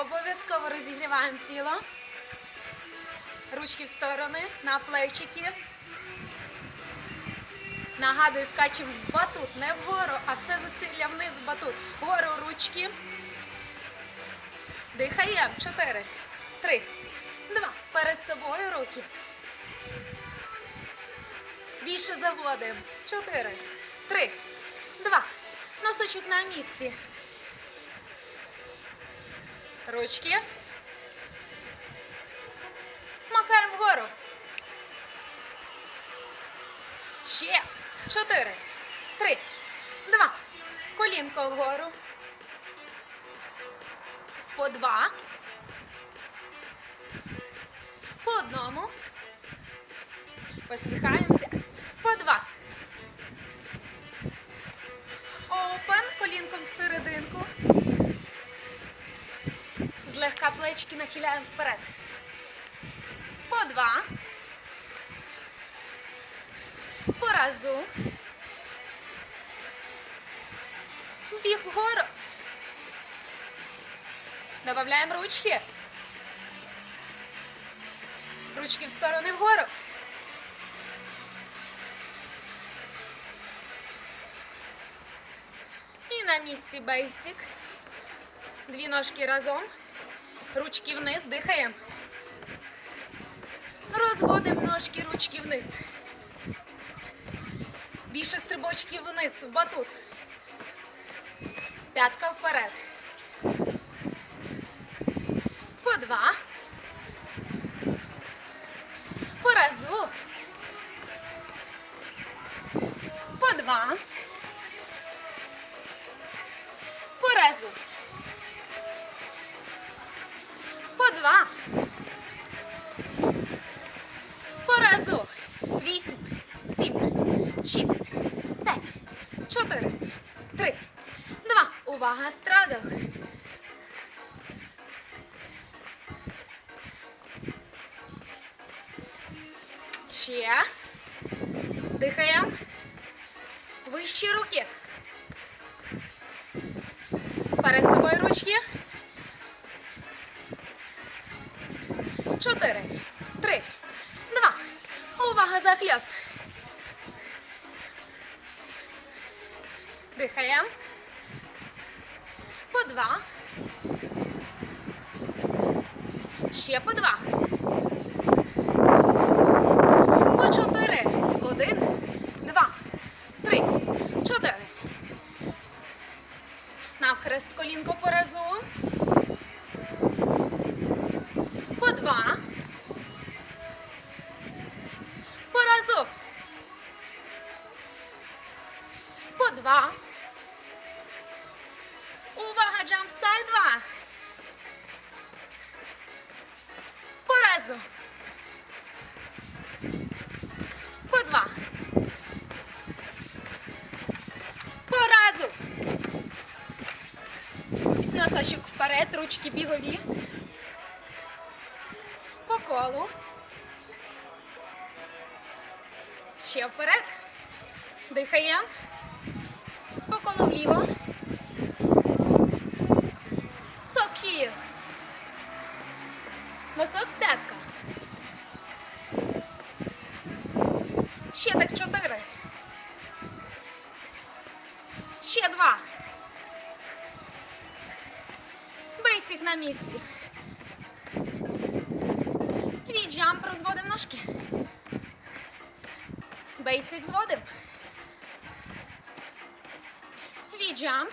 Обов'язково розігріваємо тіло. Ручки в сторони, на плечики. Нагадую, скачемо в батут, не вгору, а все зусилля вниз в батут. Вгору ручки. Дихаємо. Чотири, три, два. Перед собою руки. Більше заводимо. Чотири, три, два. Носочок на місці. Ручки. Махаємо вгору. Ще. Чотири. Три. Два. Колінко вгору. По два. По одному. Посміхаємося. По два. Плечики нахиляємо вперед. По два. По разу. Біг вгору. Добавляємо ручки. Ручки в сторони вгору. І на місці бейсик. Дві ножки разом. Ручки вниз, дихаємо. Розводимо ножки, ручки вниз. Більше стрибочків вниз, в батут. П'ятка вперед. По два. По разу. По два. Увага, страдок. Ще. Дихаємо. Вищі руки. Перед собою ручки. Чотири, три, два. Увага, захльост. Дихаємо. По два. Ще по два. Носочок вперед, ручки бігові. По колу. Ще вперед. Дихаємо. По колу вліво. Бейсик зводимо. Від джамп.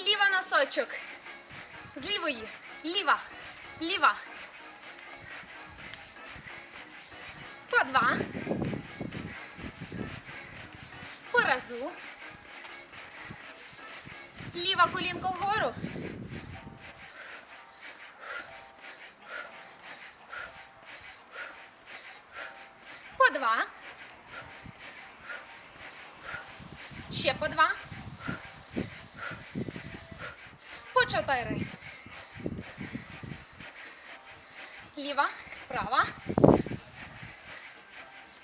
Ліва носочок. З лівої. Ліва. Ліва. По два. По разу. Ліва колінко вгору. По два. По два. По чотири. Ліва, права.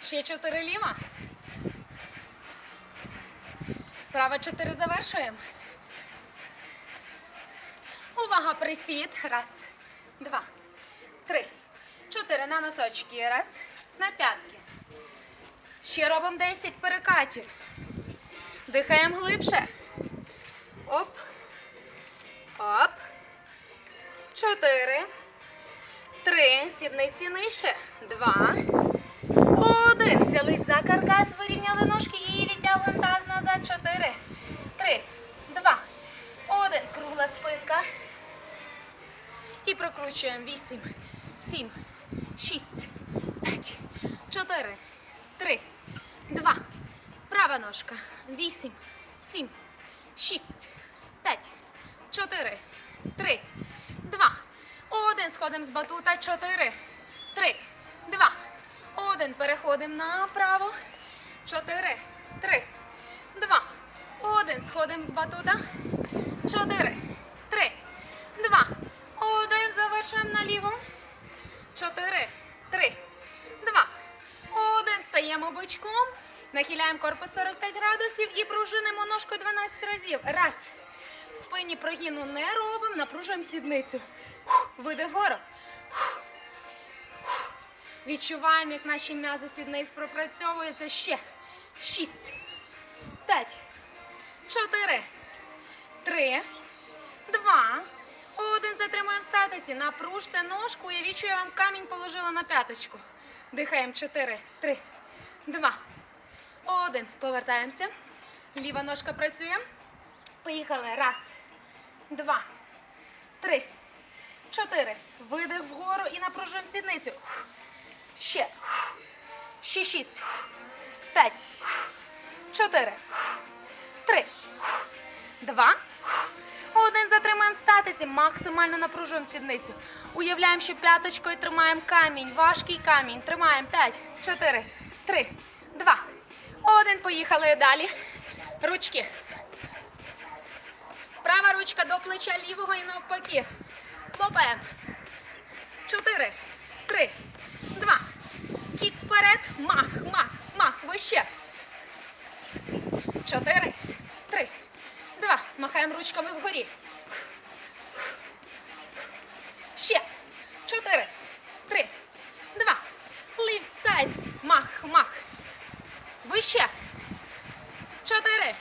Ще чотири ліва. Права чотири завершуємо. Увага, присід. Раз, два, три, чотири. На носочки. Раз. На п'ятки. Ще робимо 10 перекатів. Дихаємо глибше. Оп. Оп. Чотири. Три. Сідниці нижче. Два. Один. Взялись за каркас, вирівняли ножки і відтягуємо таз назад. Чотири. Три. Два. Один. Кругла спинка. І прокручуємо. Вісім. Сім. Шість. П'ять. Чотири. Три. Два. Права ножка. Вісім. Сім. Шість. П'ять. Чотири. Три. Два. Один. Сходимо з батута. Чотири. Три. Два. Один. Переходимо направо. Чотири. Три. Два. Один. Сходимо з батута. Чотири. Три. Два. Один. Завершуємо наліво. Чотири. Три. Два. Один. Стаємо бочком. Нахиляємо корпус 45 градусів і пружинимо ножкою 12 разів. Раз. В спині прогину не робимо, напружуємо сідницю. Видих. Фух. Відчуваємо, як наші м'язи сідниць пропрацьовуються ще. Шість. П'ять. Чотири. Три. Два. Один. Затримуємо статиці. Напружте ножку. Уявіть, що я вам камінь положила на п'яточку. Дихаємо. Чотири. Три. Два. Один. Повертаємося. Ліва ножка працює. Поїхали. Раз. Два. Три. Чотири. Видих вгору і напружуємо сідницю. Ще. Ще шість. П'ять. Чотири. Три. Два. Один. Затримуємо в статиці. Максимально напружуємо сідницю. Уявляємо, що п'яточкою тримаємо камінь. Важкий камінь. Тримаємо. П'ять. Чотири. Три. Два. Один. Поїхали далі. Ручки. Права ручка до плеча лівого і навпаки. Хлопаємо. Чотири. Три. Два. Кік вперед. Мах, мах, мах. Вище. Чотири. Три. Два. Махаємо ручками вгорі. Ще. Чотири. Три. Два. Ліфт сайд. Мах, мах. Вище. Чотири.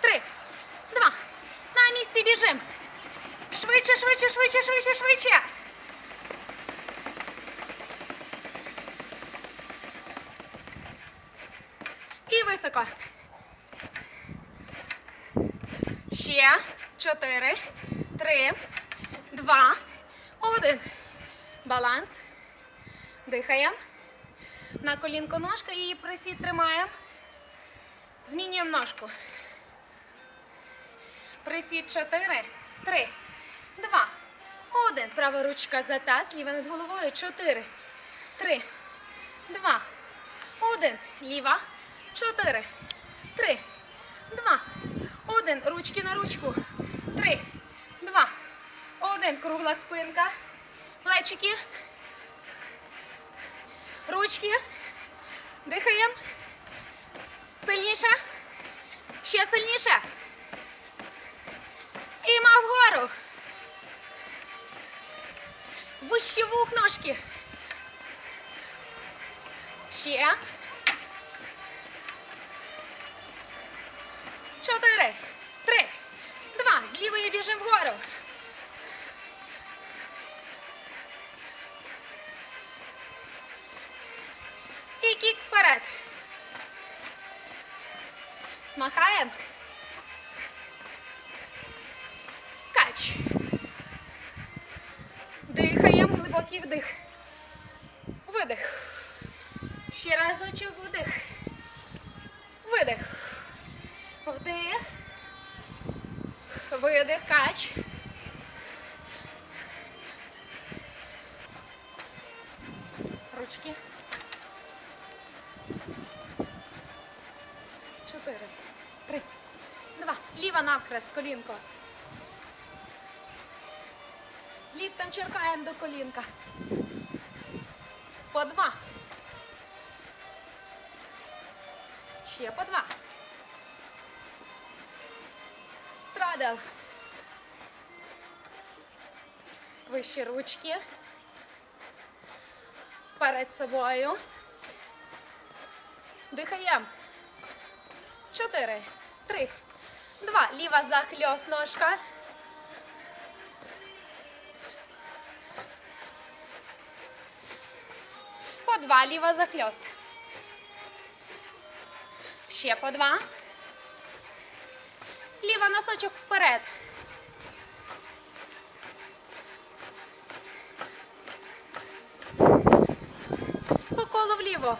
Три. Два. На місці біжим. Швидше, швидше, швидше, швидше, швидше. І високо. Ще. Чотири. Три. Два. Один. Баланс. Дихаємо. На колінко ножка і присід тримаємо. Змінюємо ножку. Присід 4, 3, 2, 1. Права ручка за таз, ліва над головою. 4, 3, 2, 1. Ліва. 4, 3, 2, 1. Ручки на ручку. 3, 2, 1. Кругла спинка. Плечики. Ручки. Дихаємо. Сильніше. Ще сильніше. І мав вгору. Вище вух ножки. Ще. Чотири. Три. Два. З лівої біжимо вгору. Махаємо. Кач. Дихаємо, глибокий вдих. Видих. Ще разочок вдих. Видих. Вдих. Видих. Кач. Ручки. Два. Ліва навкрест, колінко. Ліктем черкаємо до колінка. По два. Ще по два. Страдал. Вище ручки. Перед собою. Дихаємо. Чотири. Три. Два. Ліва захльост ножка. По два. Ліва захльост. Ще по два. Ліва носочок вперед. По колу вліво.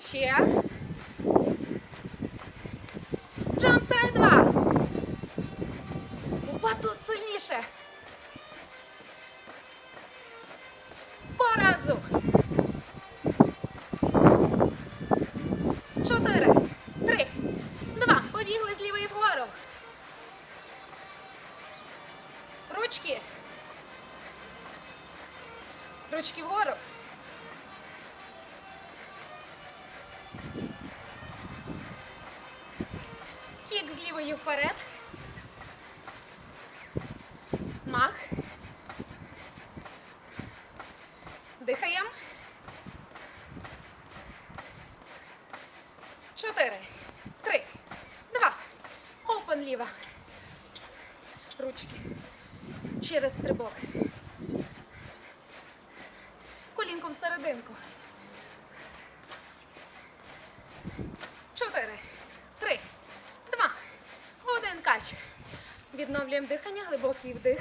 Ще. Джамп сайд два. Сильніше. По разу. Чотири. Три. Два. Побігли з лівої вгору. Ручки. Ручки вгору. Кік з лівої вперед. Мах. Дихаємо. Чотири. Три. Два. Опен ліва. Ручки. Через стрибок. Колінком в серединку. Чотири. Три. Два. Один кач. Відновлюємо дихання, глибокий вдих.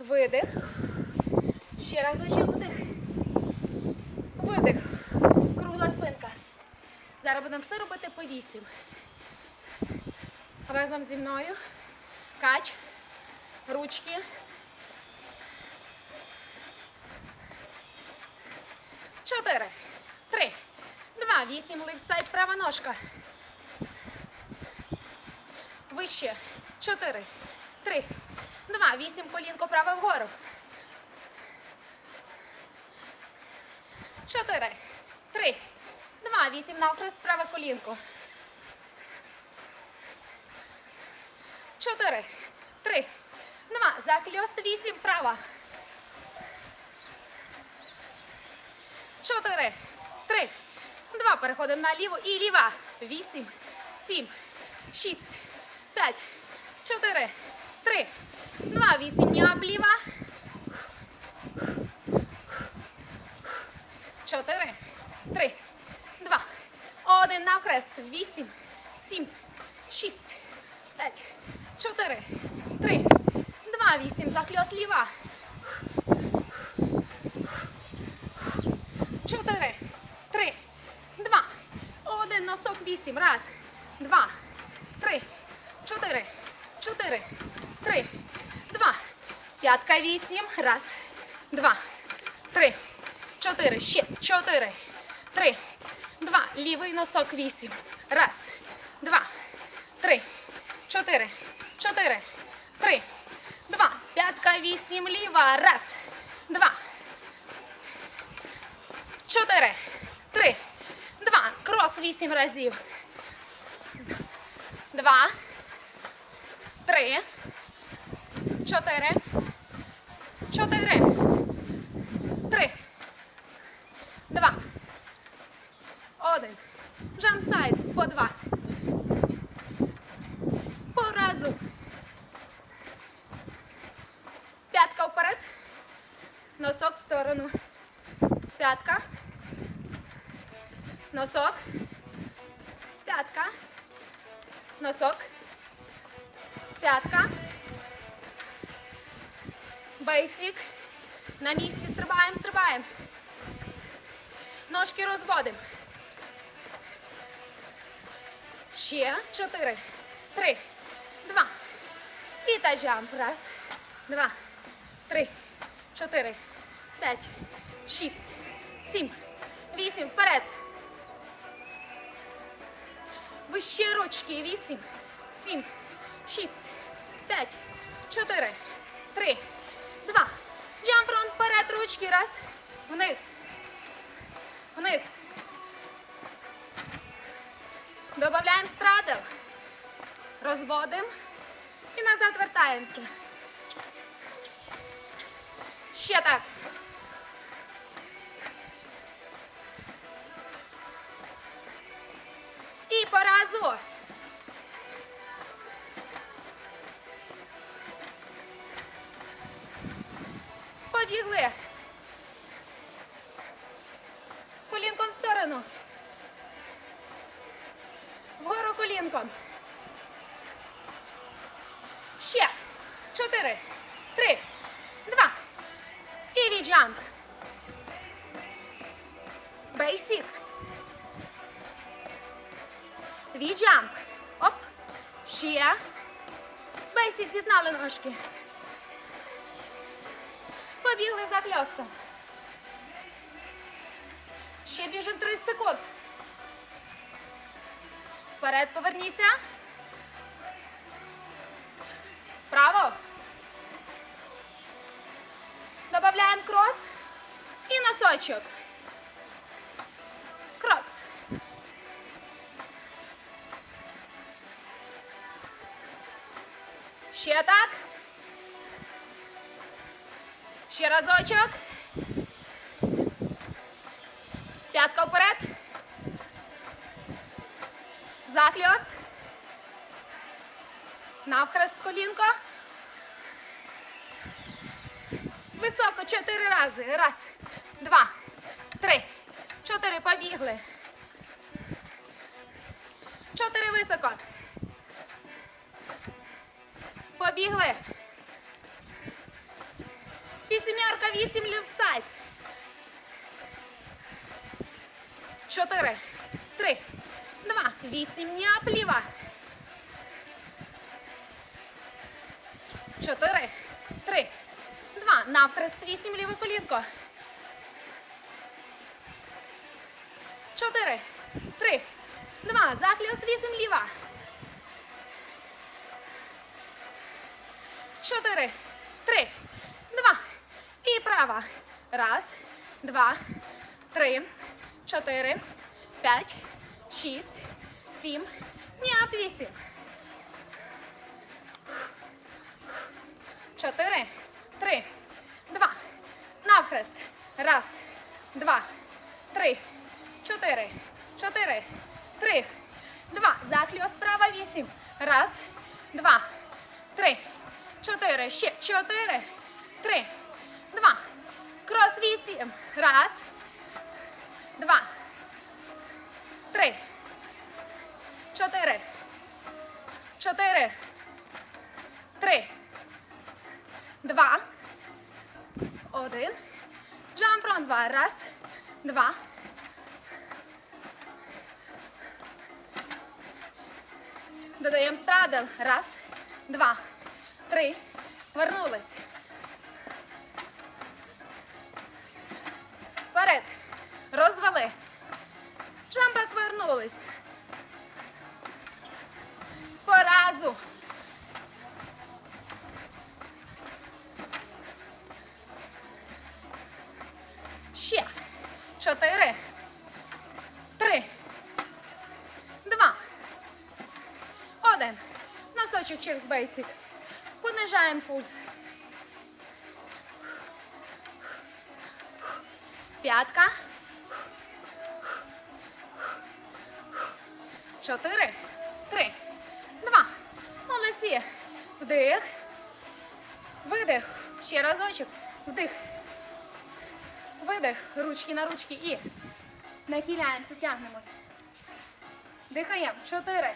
Видих. Ще разочок вдих. Видих. Кругла спинка. Зараз будемо все робити по вісім. Разом зі мною. Кач. Ручки. Чотири. Три. Два. Вісім. Лифтсайд. Права ножка. Вище. Чотири. Три. Вісім. Колінко праве вгору. Чотири. Три. Два. Вісім. Навхрест. Праве колінко. Чотири. Три. Два. Захльост. Вісім. Права. Чотири. Три. Два. Переходимо на ліву і ліва. Вісім. Сім. Шість. П'ять. Чотири. Три. Два. Вісім. Ніаб ліва. Чотири. Три. Два. Один. Навхрест. Вісім. Сім. Шість. П'ять. Чотири. Три. Два. Вісім. Захльост ліва. Чотири. Три. Два. Один. Носок. Вісім. Раз. Два. Три. Чотири. Чотири. Три. П'ятка. Вісім. Раз. Два. Три. Чотири. Ще. Чотири. Три. Два. Лівий носок. Вісім. Раз. Два. Три. Чотири. Чотири. Три. Два. П'ятка. Вісім. Ліва. Раз. Два. Чотири. Три. Два. Крос вісім разів. Два. Три. Чотири. Чотири. Три. Два. Один. Джампсайд. По два. По разу. П'ятка вперед. Носок в сторону. П'ятка. Носок. П'ятка. Носок. П'ятка. Бейсик. На місці стрибаємо, стрибаємо. Ножки розводимо. Ще чотири. Три. Два. І та джамп. Раз. Два. Три. Чотири. П'ять. Шість. Сім. Вісім. Вперед. Вище ручки. Вісім. Сім. Шість. П'ять. Чотири. Три. Два. Джамп фронт вперед. Ручки. Раз. Вниз. Вниз. Добавляємо страдл. Розводимо. І назад вертаємося. Ще так. І по разу. Ще. Чотири. Три. Два. І віджамп. Бейсік. Віджамп. Оп. Ще. Бейсік з'єднали ножки. Побігли за хльостом. Ще біжимо 30 секунд. Вперед поверніться. Носочок. Крос. Ще так. Ще разочок. П'ятка вперед. Захльост. Навхрест колінко. Високо чотири рази. Раз, два, три, чотири. Побігли. Чотири високо. Побігли. Вісімерка, вісім лівсайд. Чотири, три, два, вісім, няп, ліва. Чотири, три, два, навхрест, вісім, ліве колінко. Чотири, три, два, захліст, вісім, ліва. Чотири, три, два. І права. Раз, два, три, чотири, п'ять, шість, сім, няп, вісім. Чотири, три, два. Навхрест. Раз, два, три, чотири, чотири, три, два. Захльост права вісім. Раз, два, три, чотири. Ще чотири, три, два. Крос вісім. Раз, два, три, чотири, чотири, три, два, один. Jump front два. Раз, два. Додаємо страдл. Раз, два, три. Вернулись. Вперед. Розвели. Джампак вернулись. По разу. Ще. Чотири. Три. Два. Один. Носочок через бейсик. Понижаємо пульс. П'ятка. Чотири. Три. Два. Молодці. Вдих. Видих. Ще разочок. Вдих. Видих. Ручки на ручки і нахиляємося, тягнемось. Дихаємо. Чотири.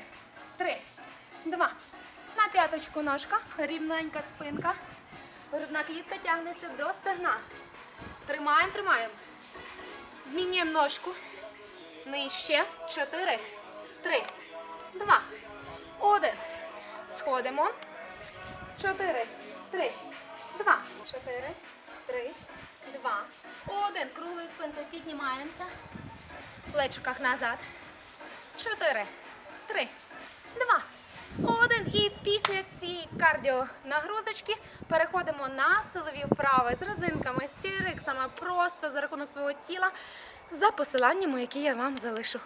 Три. Два. П'яточку ножка. Рівненька спинка. Грудна клітка тягнеться до стегна. Тримаємо, тримаємо. Змінюємо ножку. Нижче. Чотири. Три. Два. Один. Сходимо. Чотири. Три. Два. Чотири. Три. Два. Один. Круглою спинкою піднімаємося. В плечиках назад. Чотири. Три. Два. Один. І після цієї кардіонагрузочки переходимо на силові вправи з резинками, з тіриксами, просто за рахунок свого тіла. за посиланнями, які я вам залишу.